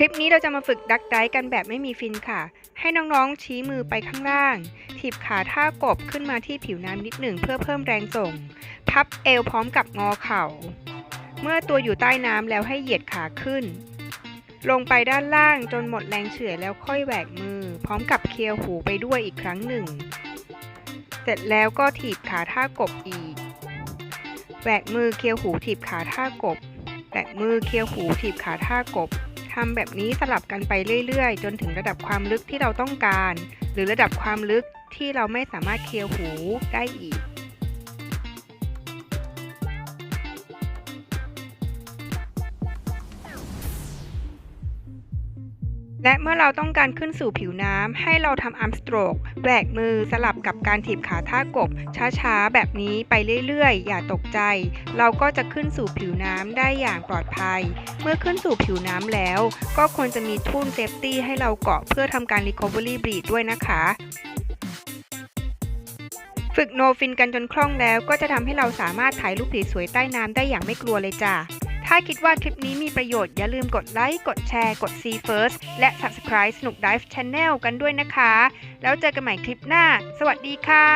คลิปนี้เราจะมาฝึกดักไดกันแบบไม่มีฟินค่ะ ให้น้องๆชี้มือไปข้างล่าง ถีบขาท่ากบขึ้นมาที่ผิวน้ำนิดหนึ่งเพื่อเพิ่มแรงส่ง พับเอวพร้อมกับงอเข่า เมื่อตัวอยู่ใต้น้ำแล้วให้เหยียดขาขึ้น ลงไปด้านล่างจนหมดแรงเฉื่อยแล้วค่อยแหวกมือ พร้อมกับเคลียร์หูไปด้วยอีกครั้งหนึ่ง เสร็จแล้วก็ถีบขาท่ากบอีก แหวกมือเคลียร์หูถีบขาท่ากบ แหวกมือเคลียวหูถีบขาท่ากบทำแบบนี้สลับกันไปเรื่อยๆ จนถึงระดับความลึกที่เราต้องการ หรือระดับความลึกที่เราไม่สามารถเคลียวหูได้อีก และเมื่อเราต้องการขึ้นสู่ผิวน้ำ ให้เราทำอาร์มสโตรกแบกมือสลับกับการถีบขาท่ากบ ช้าๆ แบบนี้ไปเรื่อยๆ อย่าตกใจ เราก็จะขึ้นสู่ผิวน้ำได้อย่างปลอดภัย เมื่อขึ้นสู่ผิวน้ำแล้ว ก็ควรจะมีทุ่นเซฟตี้ให้เราเกาะเพื่อทำการ Recovery Breath ด้วยนะคะ ฝึกโนฟินกันจนคล่องแล้วก็จะทำให้เราสามารถถ่ายรูปสวยๆใต้น้ำได้อย่างไม่กลัวเลยจ้ะ ถ้าคิดว่าคลิปนี้มีประโยชน์อย่าลืมกดไลค์ กดแชร์ กด See First และ Subscribe สนุก Dive Channel กันด้วยนะคะ แล้วเจอกันใหม่คลิปหน้า สวัสดีค่ะ